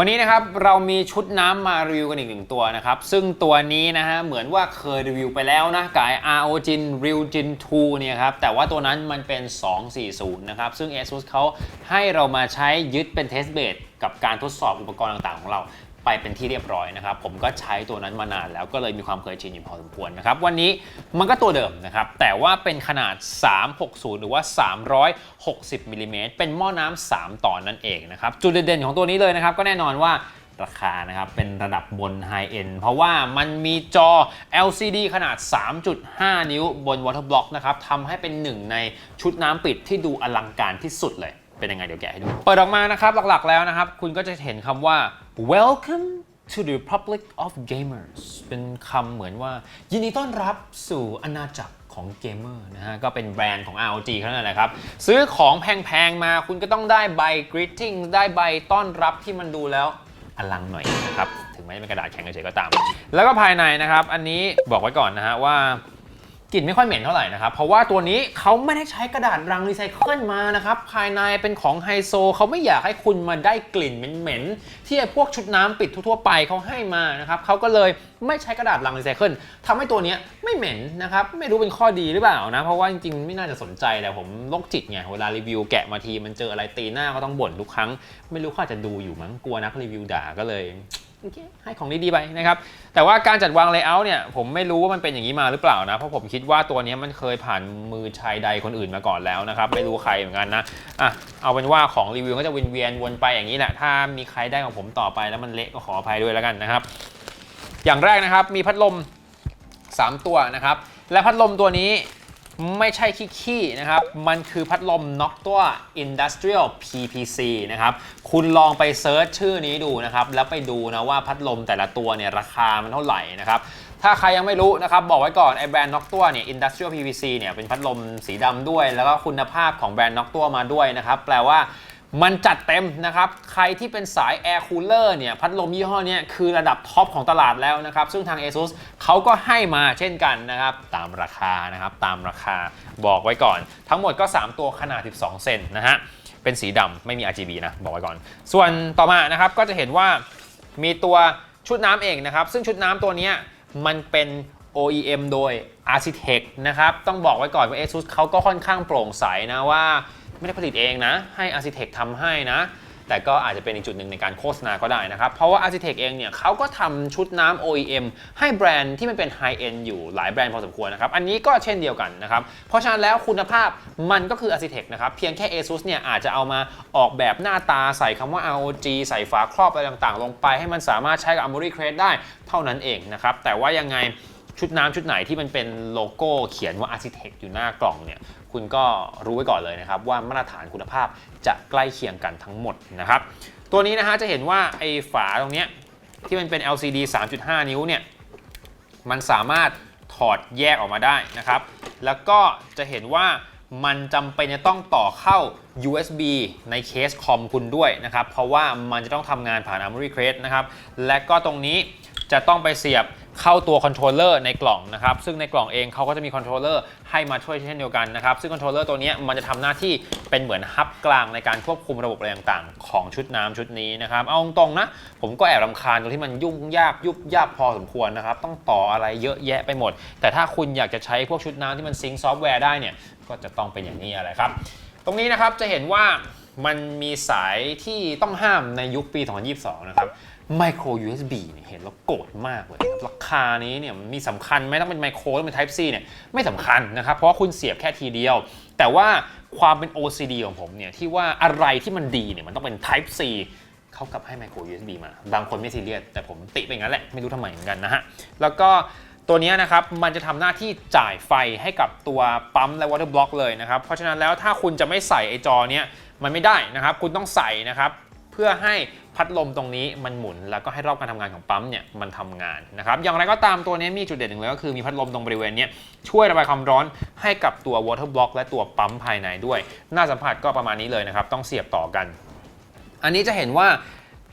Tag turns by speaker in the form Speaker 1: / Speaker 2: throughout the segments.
Speaker 1: วันนี้นะครับเรามีชุดน้ำมารีวิวกันอีกหนึ่งตัวนะครับ ซึ่งตัวนี้นะฮะเหมือนว่าเคยรีวิวไปแล้วนะกาย RO Jin Real Jin 2เนี่ยครับแต่ว่าตัวนั้นมันเป็น 240 นะครับ ซึ่ง ASUS เขาให้เรามาใช้ยึดเป็นเทสเบดกับการทดสอบอุปกรณ์ต่างๆของเรา ไปเป็นที่เรียบร้อยนะครับ ผมก็ใช้ตัวนั้นมานานแล้วก็เลยมีความเคยชินอยู่พอสมควรนะครับ วันนี้มันก็ตัวเดิมนะครับ แต่ว่าเป็นขนาด 360 หรือว่า 360มิลลิเมตรเป็นหม้อน้ำ3ต่อนนั่นเองนะครับ จุดเด่นๆของตัวนี้เลยนะครับ ก็แน่นอนว่าราคานะครับเป็นระดับบนไฮเอ็นเพราะว่ามันมีจอ LCD ขนาด 3.5 นิ้วบน Water Block นะครับทำให้เป็นหนึ่งในชุดน้ำปิดที่ดูอลังการที่สุดเลย เป็นยังไงเดี๋ยวแกะให้ดู เปิดออกมานะครับหลักๆแล้วนะครับ คุณก็จะเห็นคำว่า welcome to the Republic of Gamers เป็นคำเหมือนว่า ยินดีต้อนรับสู่อาณาจักรของเกมเมอร์นะฮะ ก็เป็นแบรนด์ของ ROG เขานั่นแหละครับ ซื้อของแพงๆมาคุณก็ต้องได้ใบ greeting ได้ใบต้อนรับที่มันดูแล้วอลังหน่อยนะครับ ถึงแม้จะเป็นกระดาษแข็งเฉยๆก็ตาม แล้วก็ภายในนะครับ อันนี้บอกไว้ก่อนนะฮะว่า กลิ่นไม่ค่อยเหม็นเท่าไหร่นะครับ เพราะว่าตัวนี้เขาไม่ได้ใช้กระดาษรังรีไซเคิลมานะครับ ภายในเป็นของไฮโซเขาไม่อยากให้คุณมาได้กลิ่นเหม็นๆที่พวกชุดน้ำปิดทั่วๆไปเขาให้มานะครับเขาก็เลยไม่ใช้กระดาษรังรีไซเคิลทำให้ตัวนี้ไม่เหม็นนะครับ ไม่รู้เป็นข้อดีหรือเปล่านะ เพราะว่าจริงๆ ไม่น่าจะสนใจแต่ผมโรคจิตไงเวลารีวิวแกะมาทีมันเจออะไรตีหน้าก็ต้องบ่นทุกครั้ง ไม่รู้ขาอาจะดูอยู่มั้งกลัวนักรีวิวด่าก็เลย โอเคให้ของดีๆไปนะครับ แต่ว่าการจัดวางเลเยอร์เนี่ยผมไม่รู้ว่ามันเป็นอย่างนี้มาหรือเปล่านะ เพราะผมคิดว่าตัวนี้มันเคยผ่านมือชายใดคนอื่นมาก่อนแล้วนะครับ ไม่รู้ใครเหมือนกันนะอะเอาเป็นว่าของรีวิวก็จะวนเวียนวนไปอย่างนี้แหละ ถ้ามีใครได้ของผมต่อไปแล้วมันเละก็ขออภัยด้วยแล้วกันนะครับ อย่างแรกนะครับมีพัดลม 3 ตัวนะครับ และพัดลมตัวนี้ ไม่ใช่ขี้ๆนะครับ มันคือพัดลมน็อกตัว Industrial PPC นะครับ คุณลองไปเซิร์ชชื่อนี้ดูนะครับ แล้วไปดูนะว่าพัดลมแต่ละตัวเนี่ยราคามันเท่าไหร่นะครับถ้าใครยังไม่รู้นะครับ บอกไว้ก่อน ไอ้แบรนด์น็อกตัวเนี่ย Industrial PVC เนี่ยเป็นพัดลมสีดำด้วย แล้วก็คุณภาพของแบรนด์น็อกตัวมาด้วยนะครับ แปลว่า มันจัดเต็มนะครับ ใครที่เป็นสาย Air Cooler เนี่ย พัดลมยี่ห้อเนี้ยคือระดับท็อปของตลาดแล้วนะครับ ซึ่งทาง ASUS เขาก็ให้มาเช่นกันนะครับ ตามราคานะครับ ตามราคาบอกไว้ก่อน ทั้งหมดก็ 3 ตัวขนาด 12 เซนนะฮะ เป็นสีดำไม่มี RGB นะ บอกไว้ก่อน ส่วนต่อมานะครับก็จะเห็นว่ามีตัวชุดน้ำเองนะครับ ซึ่งชุดน้ำตัวนี้มันเป็น OEM โดย Architect นะครับ ต้องบอกไว้ก่อนว่า ASUS เขาก็ค่อนข้างโปร่งใสนะว่า ไม่ได้ผลิตเองนะ ให้ Architect ทำให้นะ แต่ก็อาจจะเป็นอีกจุดหนึ่งในการโฆษณาก็ได้นะครับ เพราะว่า Architect เองเนี่ยเขาก็ทำชุดน้ำ OEM ให้แบรนด์ที่มันเป็น High End อยู่หลายแบรนด์พอสมควรนะครับ อันนี้ก็เช่นเดียวกันนะครับ เพราะฉะนั้นแล้วคุณภาพมันก็คือ Architect นะครับ เพียงแค่ ASUS เนี่ยอาจจะเอามาออกแบบหน้าตาใส่คำว่า ROG ใส่ฝาครอบอะไรต่างๆ ลงไป ให้มันสามารถใช้กับ Armory Crate ได้เท่านั้นเองนะครับแต่ว่ายังไงชุดน้ำชุดไหนที่มันเป็นโลโก้เขียนว่า Architect อยู่หน้ากล่องเนี่ย คุณก็รู้ไว้ก่อนเลยนะครับว่ามาตรฐานคุณภาพจะใกล้เคียงกันทั้งหมดนะครับ ตัวนี้นะฮะจะเห็นว่าไอ้ฝาตรงนี้ที่มันเป็น LCD 3.5 นิ้วเนี่ยมันสามารถถอดแยกออกมาได้นะครับ แล้วก็จะเห็นว่ามันจำเป็นจะต้องต่อเข้า USB ในเคสคอมคุณด้วยนะครับ เพราะว่ามันจะต้องทำงานผ่าน Armory Crate นะครับ และก็ตรงนี้จะต้องไปเสียบ เข้าตัวคอนโทรลเลอร์ในกล่องนะครับซึ่งในกล่องเองเขาก็จะมีคอนโทรลเลอร์ให้มาช่วยเช่นเดียวกันนะครับซึ่งคอนโทรลเลอร์ตัวนี้มันจะทำหน้าที่เป็นเหมือนฮับกลางในการควบคุมระบบอะไรต่างๆ ของชุดน้ำชุดนี้นะครับเอาตรงๆนะ ผมก็แอบรำคาญตรงที่มันยุ่งยากยุบยากพอสมควรนะครับต้องต่ออะไรเยอะแยะไปหมด แต่ถ้าคุณอยากจะใช้พวกชุดน้ำที่มันซิงค์ซอฟต์แวร์ได้เนี่ยก็จะต้องเป็นอย่างนี้อะไรครับตรงนี้นะครับจะเห็นว่ามันมีสายที่ต้องห้ามในยุคปี 2022 นะครับ micro USB เนี่ยเห็นแล้วโกรธมากเลยครับราคานี้เนี่ยมีสำคัญไหมต้องเป็นไมโครต้องเป็น Type C เนี่ยไม่สำคัญนะครับ เพราะคุณเสียบแค่ทีเดียว แต่ว่าความเป็น OCD ของผมเนี่ยที่ว่าอะไรที่มันดีเนี่ยมันต้องเป็น Type C เขากลับให้ micro USB มา บางคนไม่ซีเรียสแต่ผมติไปงั้นแหละ ไม่รู้ทำไมเหมือนกันนะฮะ แล้วก็ตัวนี้นะครับ มันจะทำหน้าที่จ่ายไฟให้กับตัวปั๊มและ water block เลยนะครับ เพราะฉะนั้นแล้วถ้าคุณจะไม่ใส่ไอจอเนี้ยมันไม่ได้นะครับ คุณต้องใส่นะครับ พื่อให้พัดลมตรงนี้มันหมุน แล้วก็ให้รอบการทำงานของปั๊มเนี่ยมันทำงานนะครับอย่างไรก็ตามตัวนี้มีจุดเด่นหนึ่งเลยก็คือมีพัดลมตรงบริเวณนี้ช่วยระบายความร้อนให้กับตัว water block และตัวปั๊มภายในด้วย หน้าสัมผัสก็ประมาณนี้เลยนะครับต้องเสียบต่อกัน อันนี้จะเห็นว่า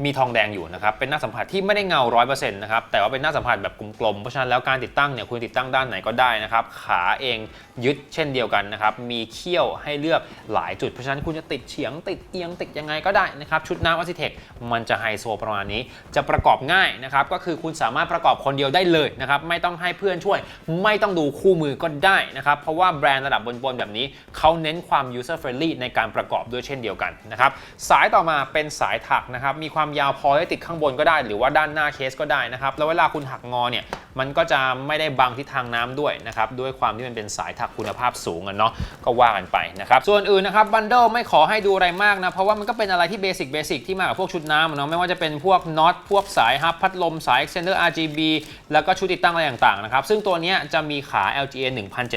Speaker 1: มีทองแดงอยู่นะครับ เป็นหน้าสัมผัสที่ไม่ได้เงา 100%นะครับ แต่ว่าเป็นหน้าสัมผัสแบบกลมๆ เพราะฉะนั้นแล้วการติดตั้งเนี่ยคุณติดตั้งด้านไหนก็ได้นะครับ ขาเองยึดเช่นเดียวกันนะครับ มีเขี้ยวให้เลือกหลายจุด เพราะฉะนั้นคุณจะติดเฉียงติดเอียงติดยังไงก็ได้นะครับ ชุดน้ำอ s ซิเทคมันจะไฮโซประมาณนี้ จะประกอบง่ายนะครับ ก็คือคุณสามารถประกอบคนเดียวได้เลยนะครับ ไม่ต้องให้เพื่อนช่วย ไม่ต้องดูคู่มือก็ได้นะครับ เพราะว่าแบรนด์ระดับบนๆแบบนี้เขาเน้นความ user friendly ในการประกอบด้วยเช่นเดียวกันนะครับ สายต่อมาเป็นสายถักนะครับ มีความยาวพอให้ติดข้างบนก็ได้ หรือว่าด้านหน้าเคสก็ได้นะครับ แล้วเวลาคุณหักงอเนี่ยมันก็จะไม่ได้บังทิศทางน้ำด้วยนะครับด้วยความที่มันเป็นสายถักคุณภาพสูงอะเนาะก็ว่ากันไปนะครับส่วนอื่นนะครับบันเดิลไม่ขอให้ดูอะไรมากนะเพราะว่ามันก็เป็นอะไรที่เบสิกเบสิกที่มากับพวกชุดน้ำอะเนาะไม่ว่าจะเป็นพวกน็อตพวกสายฮับพัดลมสาย extender RGB แล้วก็ชุดติดตั้งอะไรต่างๆนะครับซึ่งตัวนี้จะมีขา LGA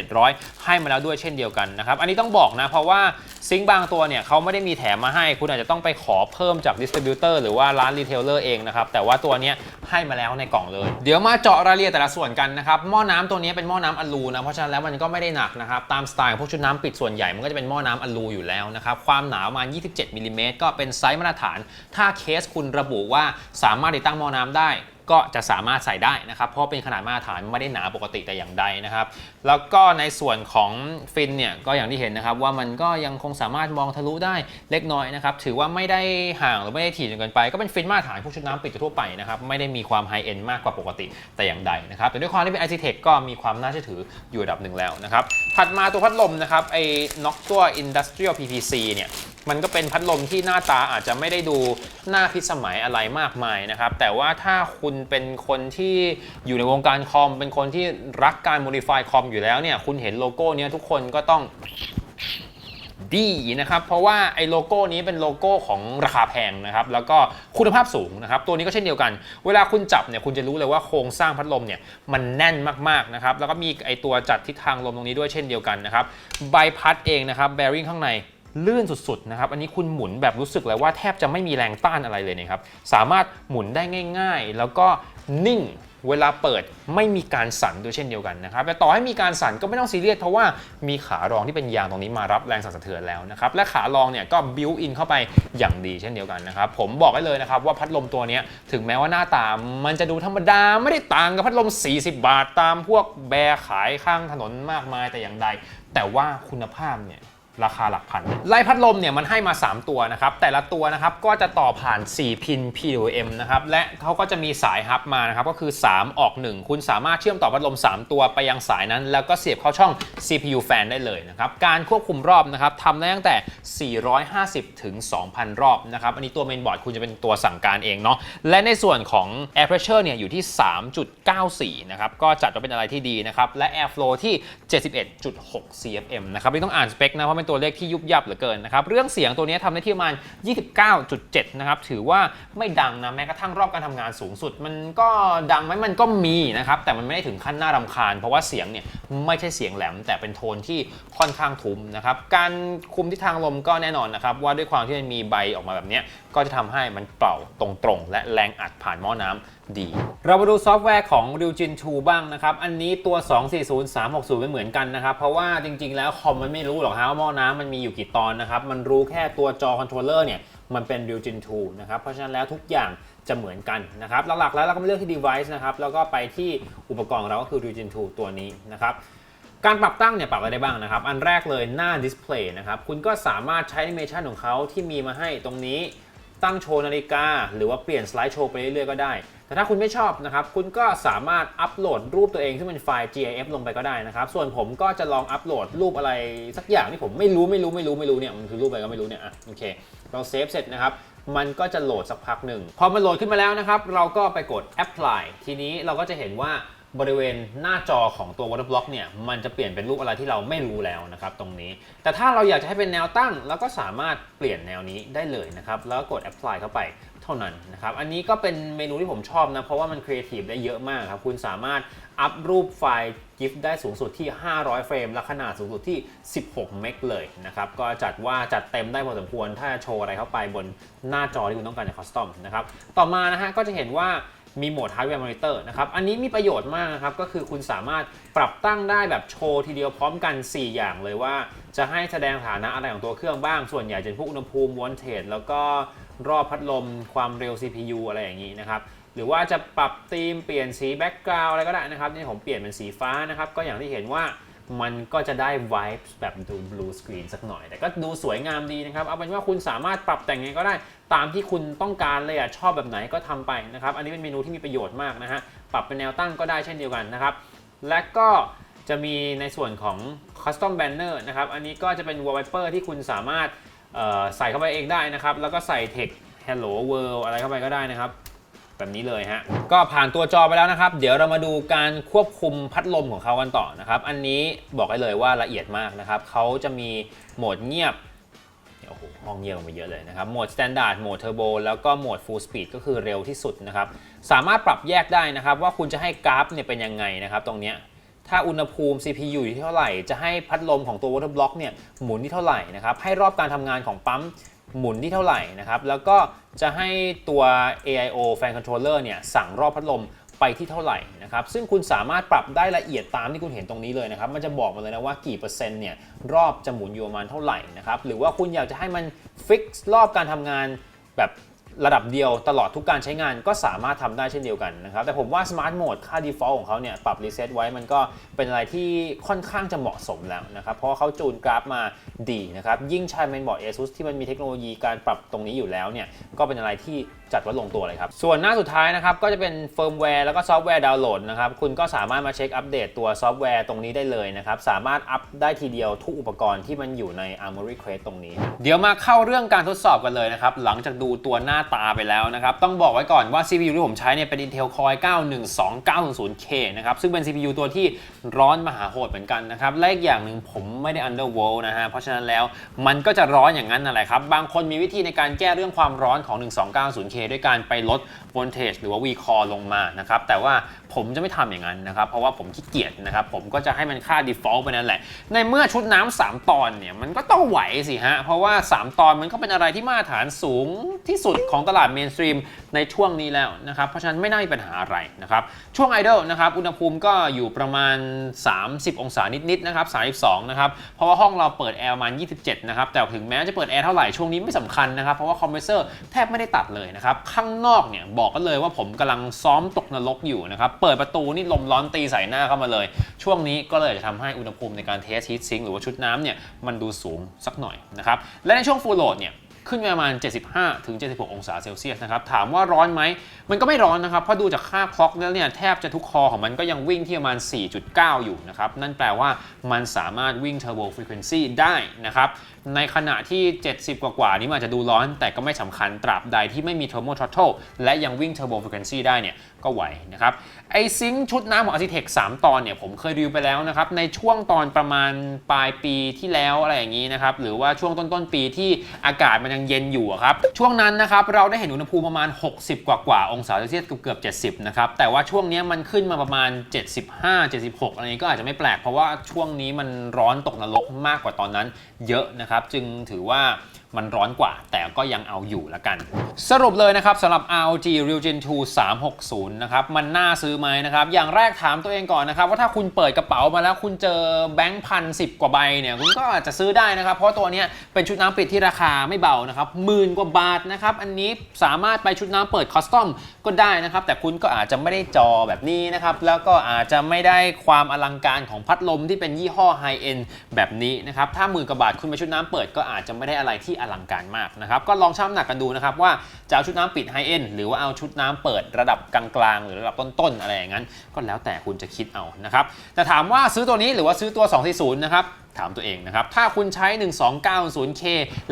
Speaker 1: 1700 ให้มาแล้วด้วยเช่นเดียวกันนะครับอันนี้ต้องบอกนะเพราะว่าซิงค์บางตัวเนี่ยเขาไม่ได้มีแถมมาให้ คุณอาจจะต้องไปขอเพิ่มจากดิสติบิวเตอร์หรือว่าร้านรีเทลเลอร์เองนะครับแต่ว่าตัวนี้ให้มาแล้วในกล่องเลย เดี๋ยวมาเจาะรายละเอียดแต่ละส่วนกันนะครับหม้อน้ำตัวนี้เป็นหม้อน้ำอลูนะเพราะฉะนั้นแล้วมันก็ไม่ได้หนักนะครับตามสไตล์พวกชุดน้ำปิดส่วนใหญ่มันก็จะเป็นหม้อน้ำอลูอยู่แล้วนะครับความหนาประมาณ 27มิลลิเมตรก็เป็นไซส์มาตรฐาน ถ้าเคสคุณระบุว่าสามารถติดตั้งหม้อน้ำได้ ก็จะสามารถใส่ได้นะครับเพราะเป็นขนาดมาตรฐานไม่ได้หนาปกติแต่อย่างใดนะครับ แล้วก็ในส่วนของฟินเนี่ยก็อย่างที่เห็นนะครับ ว่ามันก็ยังคงสามารถมองทะลุได้เล็กน้อยนะครับ ถือว่าไม่ได้ห่างหรือไม่ได้ถี่จนเกินไป ก็เป็นฟินมาตรฐานพวกชุดน้ำปิดทั่วไปนะครับไม่ได้มีความไฮเอ็นมากกว่าปกติแต่อย่างใดนะครับแต่ด้วยความที่เป็น i c t e c h ก็มีความน่าเชื่อถืออยู่ระดับหนึ่งแล้วนะครับถัดมาตัวพัดลมนะครับไอ้น็อกตัว Industrial PPC เนี่ย มันก็เป็นพัดลมที่หน้าตาอาจจะไม่ได้ดูน่าพิสมัยอะไรมากมายนะครับ แต่ว่าถ้าคุณเป็นคนที่อยู่ในวงการคอม เป็นคนที่รักการ modify คอมอยู่แล้วเนี่ย คุณเห็นโลโก้เนี้ยทุกคนก็ต้องดีนะครับ เพราะว่าไอ้โลโก้นี้เป็นโลโก้ของราคาแพงนะครับ แล้วก็คุณภาพสูงนะครับ ตัวนี้ก็เช่นเดียวกัน เวลาคุณจับเนี่ยคุณจะรู้เลยว่าโครงสร้างพัดลมเนี่ยมันแน่นมากๆนะครับ แล้วก็มีไอ้ตัวจัดทิศทางลมตรงนี้ด้วยเช่นเดียวกันนะครับ ใบพัดเองนะครับแบริ่งข้างใน ลื่นสุดๆนะครับ อันนี้คุณหมุนแบบรู้สึกเลยว่าแทบจะไม่มีแรงต้านอะไรเลยนะครับ สามารถหมุนได้ง่าย ๆ แล้วก็นิ่งเวลาเปิดไม่มีการสั่นด้วยเช่นเดียวกันนะครับแต่ต่อให้มีการสั่นก็ไม่ต้องซีเรียสเพราะว่ามีขารองที่เป็นยางตรงนี้มารับแรงสั่นสะเทือนแล้วนะครับและขารองเนี่ยก็บิวอินเข้าไปอย่างดีเช่นเดียวกันนะครับผมบอกได้เลยนะครับว่าพัดลมตัวนี้ถึงแม้ว่าหน้าตามันจะดูธรรมดาไม่ได้ต่างกับพัดลม 40 บาทตามพวกแบร์ขายข้างถนนมากมายแต่อย่างใด แต่ว่าคุณภาพเนี่ย ราคาหลักพัน ไล่พัดลมเนี่ยมันให้มา 3 ตัวนะครับ แต่ละตัวนะครับก็จะต่อผ่าน 4 พิน PWM นะครับ และเขาก็จะมีสายฮับมานะครับ ก็คือ 3 ออก 1 คุณสามารถเชื่อมต่อพัดลม 3 ตัวไปยังสายนั้น แล้วก็เสียบเข้าช่อง CPU fan ได้เลยนะครับ การควบคุมรอบนะครับทำได้ตั้งแต่ 450 ถึง 2,000 รอบนะครับ อันนี้ตัวเมนบอร์ดคุณจะเป็นตัวสั่งการเองเนาะ และในส่วนของ air pressure เนี่ยอยู่ที่ 3.94 นะครับ ก็จัดว่าเป็นอะไรที่ดีนะครับ และ air flow ที่ 71.6 cfm นะครับไม่ต้องอ่านสเปคนะเพราะเป็นตัวเลขที่ยุบยับเหลือเกินนะครับ เรื่องเสียงตัวนี้ทำได้ที่ประมาณ 29.7 นะครับ ถือว่าไม่ดังนะ แม้กระทั่งรอบการทำงานสูงสุด มันก็ดังไหมมันก็มีนะครับ แต่มันไม่ได้ถึงขั้นน่ารำคาญ เพราะว่าเสียงเนี่ยไม่ใช่เสียงแหลม แต่เป็นโทนที่ค่อนข้างทุ้มนะครับ การคุมทิศทางลมก็แน่นอนนะครับ ว่าด้วยความที่มันมีใบออกมาแบบนี้ก็จะทำให้มันเป่าตรงๆ และแรงอัดผ่านหม้อน้ำ ดี เรามาดูซอฟต์แวร์ของ Ryujin 2บ้างนะครับ อันนี้ตัว 240 360 ไม่เหมือนกันนะครับ เพราะว่าจริง ๆ แล้วคอมมันไม่รู้หรอกฮะว่าหม้อน้ำมันมีอยู่กี่ตอนนะครับ มันรู้แค่ตัวจอคอนโทรลเลอร์เนี่ยมันเป็น Ryujin 2นะครับ เพราะฉะนั้นแล้วทุกอย่างจะเหมือนกันนะครับ หลักๆแล้วเราก็เลือกที่ device นะครับ แล้วก็ไปที่อุปกรณ์เราก็คือ Ryujin 2ตัวนี้นะครับการปรับตั้งเนี่ยปรับอะไรได้บ้างนะครับ อันแรกเลยหน้าดิสเพลย์นะครับ คุณก็สามารถใช้แอนิเมชันของเขาที่มีมาให้ตรงนี้ ตั้งโชว์นาฬิกา หรือว่าเปลี่ยนสไลด์โชว์ไปเรื่อยๆก็ได้ แต่ถ้าคุณไม่ชอบนะครับ คุณก็สามารถอัปโหลดรูปตัวเองที่เป็นไฟล์ GIF ลงไปก็ได้นะครับ ส่วนผมก็จะลองอัปโหลดรูปอะไรสักอย่างที่ผมไม่รู้ไม่รู้ไม่รู้ไม่รู้เนี่ยมันคือรูปอะไรก็ไม่รู้เนี่ยอะโอเค เราเซฟเสร็จนะครับมันก็จะโหลดสักพักหนึ่ง พอมันโหลดขึ้นมาแล้วนะครับ เราก็ไปกด apply ทีนี้เราก็จะเห็นว่า บริเวณหน้าจอของตัว water block เนี่ยมันจะเปลี่ยนเป็นรูปอะไรที่เราไม่รู้แล้วนะครับตรงนี้ แต่ถ้าเราอยากจะให้เป็นแนวตั้งเราก็สามารถเปลี่ยนแนวนี้ได้เลยนะครับแล้วก็กด apply เข้าไปเท่านั้นนะครับอันนี้ก็เป็นเมนูที่ผมชอบนะ เพราะว่ามันครีเอทีฟได้เยอะมากครับ คุณสามารถอัพรูปไฟล์ GIF ได้สูงสุดที่ 500 เฟรม และขนาดสูงสุดที่ 16 เมกเลยนะครับ ก็จัดว่าจัดเต็มได้พอสมควร ถ้าจะโชว์อะไรเข้าไปบนหน้าจอที่คุณต้องการจะคัสตอมนะครับ ต่อมานะฮะก็จะเห็นว่า มีโหมด Hardware Monitor นะครับ อันนี้มีประโยชน์มากนะครับ ก็คือคุณสามารถปรับตั้งได้แบบโชว์ทีเดียวพร้อมกัน 4 อย่างเลยว่า จะให้แสดงฐานะอะไรของตัวเครื่องบ้าง ส่วนใหญ่จะเป็นพวกอุณหภูมิวอลเทจแล้วก็รอบพัดลม ความเร็ว CPU อะไรอย่างนี้นะครับ หรือว่าจะปรับธีมเปลี่ยนสีแบ็กกราวอะไรก็ได้นะครับ นี่ผมเปลี่ยนเป็นสีฟ้านะครับ ก็อย่างที่เห็นว่า มันก็จะได้ vibes แบบดู blue screen สักหน่อย แต่ก็ดูสวยงามดีนะครับ เอาเป็นว่าคุณสามารถปรับแต่งไงก็ได้ ตามที่คุณต้องการเลยอะ ชอบแบบไหนก็ทำไปนะครับ อันนี้เป็นเมนูที่มีประโยชน์มากนะฮะ ปรับเป็นแนวตั้งก็ได้เช่นเดียวกันนะครับ และก็จะมีในส่วนของ custom banner นะครับ อันนี้ก็จะเป็น wallpaper ที่คุณสามารถใส่เข้าไปเองได้นะครับ แล้วก็ใส่ text hello world อะไรเข้าไปก็ได้นะครับ แบบนี้เลยฮะ ก็ผ่านตัวจอไปแล้วนะครับ เดี๋ยวเรามาดูการควบคุมพัดลมของเขากันต่อนะครับ อันนี้บอกได้เลยว่าละเอียดมากนะครับ เขาจะมีโหมดเงียบโอ้โหห้องเงียบลงไปเยอะเลยนะครับ โหมด Standard โหมด Turbo แล้วก็โหมด Full Speed ก็คือเร็วที่สุดนะครับ สามารถปรับแยกได้นะครับ ว่าคุณจะให้กราฟเนี่ยเป็นยังไงนะครับ ตรงเนี้ย ถ้าอุณหภูมิ CPU อยู่ที่เท่าไหร่ จะให้พัดลมของตัว water block เนี่ยหมุนที่เท่าไหร่นะครับ ให้รอบการทำงานของปั๊ม หมุนที่เท่าไหร่นะครับ แล้วก็จะให้ตัว AIO Fan Controller เนี่ยสั่งรอบพัดลมไปที่เท่าไหร่นะครับ ซึ่งคุณสามารถปรับได้ละเอียดตามที่คุณเห็นตรงนี้เลยนะครับ มันจะบอกมาเลยนะว่ากี่เปอร์เซ็นต์เนี่ยรอบจะหมุนอยู่ประมาณเท่าไหร่นะครับ หรือว่าคุณอยากจะให้มันฟิกรอบการทำงานแบบ ระดับเดียวตลอดทุกการใช้งานก็สามารถทำได้เช่นเดียวกันนะครับ แต่ผมว่า Smart Mode ค่า Default ของเขาเนี่ยปรับรีเซ็ตไว้มันก็เป็นอะไรที่ค่อนข้างจะเหมาะสมแล้วนะครับ เพราะเขาจูนกราฟมาดีนะครับ ยิ่งใช้เมนบอร์ด ASUS ที่มันมีเทคโนโลยีการปรับตรงนี้อยู่แล้วเนี่ยก็เป็นอะไรที่จัดว่าลงตัวเลยครับ ส่วนหน้าสุดท้ายนะครับ ก็จะเป็นเฟิร์มแวร์แล้วก็ซอฟต์แวร์ดาวน์โหลดนะครับ คุณก็สามารถมาเช็คอัปเดตตัวซอฟต์แวร์ตรงนี้ได้เลยนะครับ สามารถอัปได้ทีเดียวทุกอุปกรณ์ที่มันอยู่ใน Armory Crate ตรงนี้ เดี๋ยวมาเข้าเรื่องการทดสอบกันเลยนะครับ หลังจากดูตัวหน้าตาไปแล้วนะครับ ต้องบอกไว้ก่อนว่า CPU ที่ผมใช้เนี่ยเป็น Intel Core i9 12900K นะครับ ซึ่งเป็น CPU ตัวที่ร้อนมหาโหดเหมือนกันนะครับและอีกอย่างหนึ่งผมไม่ได้ undervolt นะฮะ เพราะฉะนั้นแล้วมันก็จะร้อนอย่างนั้นนั่นแหละครับ บางคนมีวิธีในการแก้เรื่องความร้อนของ 1290K ด้วยการไปลด voltage หรือว่าวีคอลงมานะครับแต่ว่าผมจะไม่ทำอย่างนั้นนะครับ เพราะว่าผมขี้เกียจนะครับ ผมก็จะให้มันค่า default ไปนั่นแหละ ในเมื่อชุดน้ำ3ตอนเนี่ย มันก็ต้องไหวสิฮะ เพราะว่า 3 ตอนมันก็เป็นอะไรที่มาตรฐานสูงที่สุดของตลาดเมนสตรีมในช่วงนี้แล้วนะครับ เพราะฉะนั้นไม่น่ามีปัญหาอะไรนะครับ ช่วงไอดอลนะครับ อุณหภูมิก็อยู่ประมาณ 30 องศานิดๆนะครับ 32 นะครับ เพราะว่าห้องเราเปิดแอร์ประมาณ 27 นะครับ แต่ถึงแม้จะเปิดแอร์เท่าไหร่ช่วงนี้ไม่สำคัญนะครับ เพราะว่าคอมเพรสเซอร์แทบไม่ได้ตัดเลยนะครับ ข้างนอกเนี่ยบอกกันเลยว่าผมกำลังซ้อมตกนรกอยู่นะครับเปิดประตูนี่ลมร้อนตีใส่หน้าเข้ามาเลย ช่วงนี้ก็เลยจะทำให้อุณหภูมิในการเทสฮีทซิงหรือว่าชุดน้ำเนี่ยมันดูสูงสักหน่อยนะครับและในช่วงฟูลโหลดเนี่ยขึ้นปประมาณ 75 ถึง 76 องศาเซลเซียสนะครับ ถามว่าร้อนไหม มันก็ไม่ร้อนนะครับ เพราะดูจากค่าคล็อกแล้วเนี่ยแทบจะทุกคอของมันก็ยังวิ่งที่ประมาณ 4.9 อยู่นะครับ นั่นแปลว่ามันสามารถวิ่ง Turbo Frequency ได้นะครับ ในขณะที่ 70 กว่าๆนี้มันอาจจะดูร้อน แต่ก็ไม่สำคัญตราบใดที่ไม่มี Thermal Throttle และยังวิ่ง Turbo Frequency ได้เนี่ยก็ไหวนะครับไอซิงชุดน้ำของ Architect 3 ตอนเนี่ยผมเคยรีวิวไปแล้วนะครับในช่วงตอนประมาณปลายปีที่แล้วอะไรอย่างนี้นะครับหรือว่าช่วงต้นๆปีที่อากาศมันยังเย็นอยู่ครับช่วงนั้นนะครับเราได้เห็นอุณหภูมิประมาณ 60 กว่ากว่าองศาเซลเซียสเกือบๆ70นะครับแต่ว่าช่วงนี้มันขึ้นมาประมาณ 75 76อะไรนี้ก็อาจจะไม่แปลกเพราะว่าช่วงนี้มันร้อนตกนรกมากกว่าตอนนั้นเยอะนะครับจึงถือว่า มันร้อนกว่า แต่ก็ยังเอาอยู่ละกัน สรุปเลยนะครับสำหรับ ROG Ryujin 2 360 นะครับ มันน่าซื้อไหมนะครับ อย่างแรกถามตัวเองก่อนนะครับ ว่าถ้าคุณเปิดกระเป๋ามาแล้วคุณเจอแบงค์พันสิกว่าใบเนี่ย คุณก็อาจจะซื้อได้นะครับ เพราะตัวนี้เป็นชุดน้ำปิดที่ราคาไม่เบานะครับหมื่นกว่าบาทนะครับ อันนี้สามารถไปชุดน้ำเปิดคอสตอมก็ได้นะครับ แต่คุณก็อาจจะไม่ได้จอแบบนี้นะครับ แล้วก็อาจจะไม่ได้ความอลังการของพัดลมที่เป็นยี่ห้อไฮเอ็นแบบนี้นะครับ ถ้าหมื่นกว่าบาทคุณไปชุดน้ำเปิดก็อาจจะไม่ได้อะไรที่อลังการมากนะครับ ก็ลองชั่งน้ำหนักกันดูนะครับว่าจะเอาชุดน้ำปิดไฮเอ็นหรือว่าเอาชุดน้ำเปิดระดับกลางๆ หรือระดับต้นๆอะไรอย่างนั้น ก็แล้วแต่คุณจะคิดเอานะครับแต่ถามว่าซื้อตัวนี้หรือว่าซื้อตัว 240 นะครับถามตัวเองนะครับ ถ้าคุณใช้ 1290K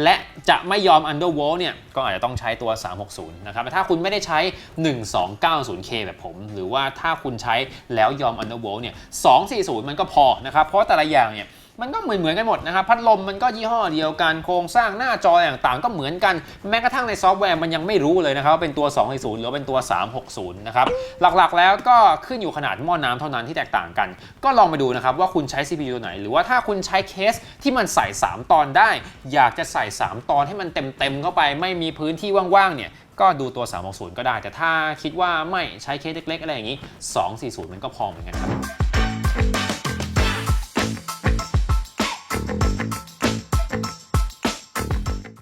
Speaker 1: และจะไม่ยอม undervolt เนี่ย ก็อาจจะต้องใช้ตัว 360 นะครับแต่ถ้าคุณไม่ได้ใช้ 1290K แบบผม หรือว่าถ้าคุณใช้แล้วยอม undervolt เนี่ย 240 มันก็พอนะครับ เพราะแต่ละอย่างเนี่ย มันก็เหมือนเหมือนกันหมดนะครับ พัดลมมันก็ยี่ห้อเดียวกัน โครงสร้างหน้าจอต่างๆ ก็เหมือนกัน แม้กระทั่งในซอฟต์แวร์มันยังไม่รู้เลยนะครับว่าเป็นตัว240หรือเป็นตัว 360 นะครับ หลักๆแล้วก็ขึ้นอยู่ขนาดหม้อน้ำเท่านั้นที่แตกต่างกัน ก็ลองไปดูนะครับว่าคุณใช้ CPU ตัวไหน หรือว่าถ้าคุณใช้เคสที่มันใส่ 3 ตอนได้ อยากจะใส่ 3 ตอนให้มันเต็มๆเข้าไป ไม่มีพื้นที่ว่างๆ เนี่ยก็ดูตัว 360 ก็ได้ แต่ถ้าคิดว่าไม่ใช้เคสเล็กๆ อะไรอย่างนี้ 240 มันก็พอเหมือนกันครับ